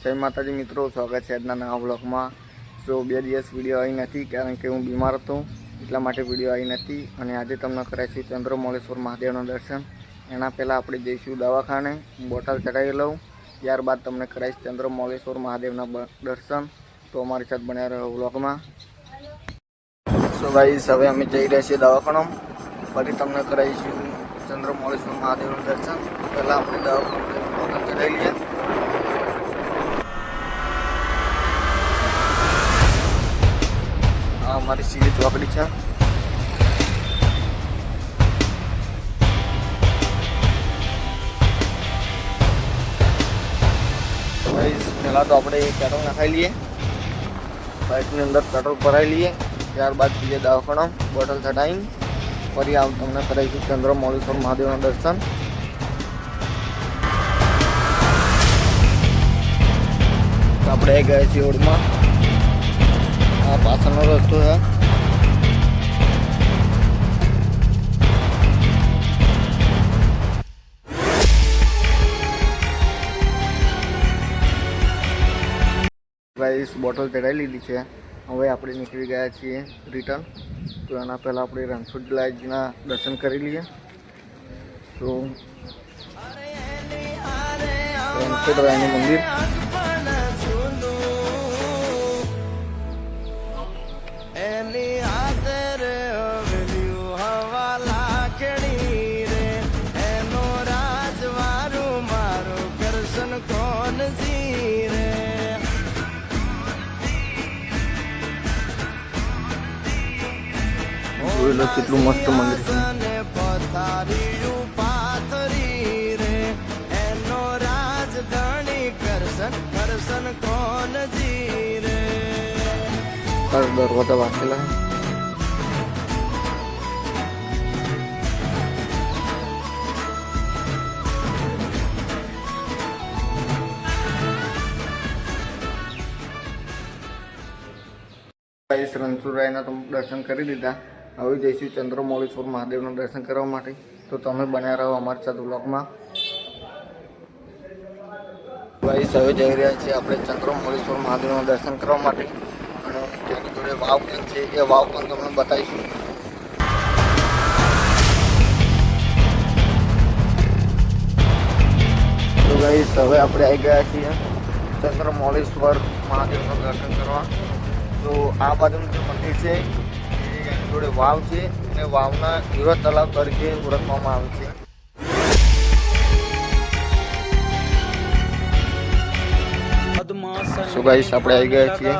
જય માતાજી મિત્રો, સ્વાગત છે આજના નવા બ્લોગમાં સો બે દિવસ વીડિયો આવી નથી, કારણ કે હું બીમાર હતો, એટલા માટે વીડિયો આવી નથી. અને આજે તમને કરાવીશું ચંદ્રમૌળેશ્વર મહાદેવનું દર્શન. એના પહેલાં આપણે જઈશું દવાખાને, બોટલ ચડાવી લઉં. ત્યારબાદ તમને કરાવીશ ચંદ્રમૌળેશ્વર મહાદેવના દર્શન. તો અમારી સાથે બન્યા રહ્યો બ્લોગમાં સો ગાઈસ હવે અમે જઈ રહ્યા છીએ દવાખાનો ફરી તમને કરાવીશું ચંદ્રમૌળેશ્વર મહાદેવનું દર્શન. પહેલાં આપણે દવાખાનું બોટલ ચડાવી લઈએ. અમારી સીધી ચોકડી છે. પહેલાં તો આપણે પેટ્રોલ નખાઈ લઈએ. બાઇકની અંદર પેટ્રોલ ભરાઈ લઈએ. ત્યારબાદ જઈએ દવાખાનો, બોટલ ચડાવીને ફરી આવ તમને કરાવીશું ચંદ્રમૌળેશ્વર મહાદેવના દર્શન. આપણે ગયા છીએ ઓડમાં આ પાછળનો રસ્તો છે. પ્રાઇસ બોટલ ચડાવી લીધી છે. હવે આપણે નીકળી ગયા છીએ રિટર્ન તો એના પહેલાં આપણે રણછોડ લાઈટના દર્શન કરી લઈએ. તો રણછોડ રાયનું મંદિર. જોઈ લો કેટલું મસ્ત મંદિર છે. દરવાજા વાંચેલા રણછોડરાયના દર્શન કરી દીધા હવે જઈશું ચંદ્રમૌળેશ્વર મહાદેવના દર્શન કરવા માટે. તો તમે બન્યા રહો અમારી સાથે બ્લોગમાં ભાઈ હવે જઈ રહ્યા છીએ આપણે ચંદ્રમૌળેશ્વર મહાદેવના દર્શન કરવા માટે. અને તેની જોડે વાવ પણ છે. એ વાવ પણ તમને બતાવીશું. ગાઈસ હવે આપણે આવી ગયા છીએ ચંદ્રમૌલેશ્વર મહાદેવનું દર્શન કરવા. તો આ બાજુનું જે મંદિર છે જોડે વાવ છે અને વાવના હીરો તલાવ તરીકે ઓળખવામાં આવે છે. So ગાઈસ આપણે આવી ગયા છીએ.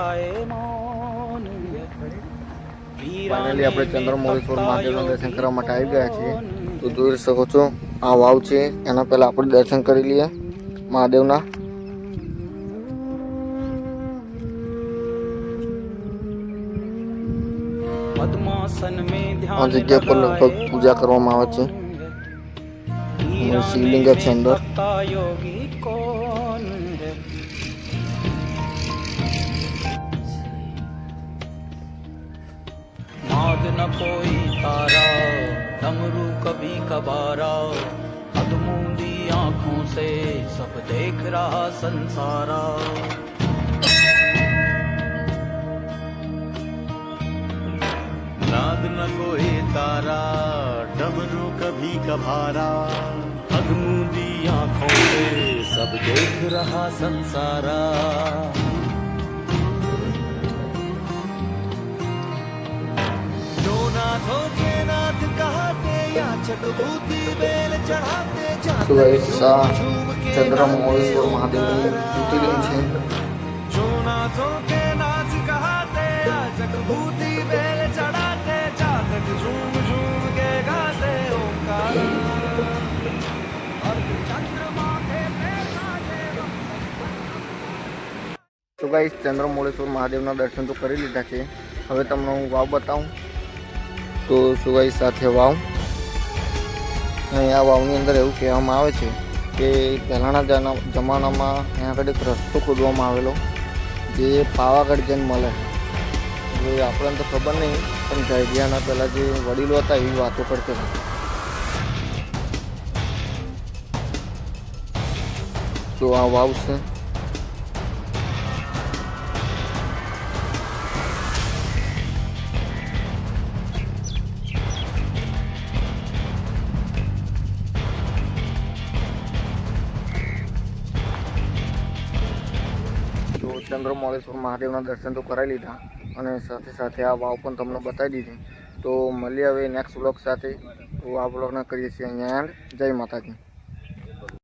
ફાઇનલી આપણે ચંદ્રમૌળેશ્વર મહાદેવના દર્શન કરવા માટે આવી ગયા છીએ. તો જોઈ શકો છો આ વાવ છે. એના પહેલા આપણે દર્શન કરી લઈએ મહાદેવના. આ ध्यान જગ્યા પર લગભગ પૂજા કરવામાં આવે છે અને શિવલિંગ છે અંદર योगी कौन है नाद न कोई तारा डमरू कभी कबारा अधमूंदी आंखों से सब देख रहा संसारा नाद न कोई तारा डमरू कभी कभारा अधमूंदी आंखों से सब देख रहा संसारा जो नाथों के नाथ कहते या चटभूति बेल चढ़ाते તો guys, આ ચંદ્રમૌળેશ્વર મહાદેવનું જ્યોતિર્લિંગ છે તો ગાઈસ ચંદ્રમૌળેશ્વર મહાદેવના દર્શન તો કરી લીધા છે. હવે તમને હું વાવ બતાવું. તો શું સાથે વાવ. આ વાવની અંદર એવું કહેવામાં આવે છે કે પહેલાંના જમાનામાં ત્યાં આગળ એક રસ્તો ખોદવામાં આવેલો જે પાવાગઢ જઈને મળે. હવે આપણને તો ખબર નહીં, પણ ઝાયડિયાના પહેલાં જે વડીલો હતા એવી વાતો કરતા હતા. તો આ વાવ છે. ચંદ્રમૌળેશ્વર મહાદેવના દર્શન તો કરાવી લીધા અને સાથે સાથે આ વાવ પણ તમને બતાવી દીધી. તો મળીએ હવે નેક્સ્ટ વ્લોગ સાથે. તો આ વ્લોગને કરીએ છીએ અહીંયા જય માતાજી.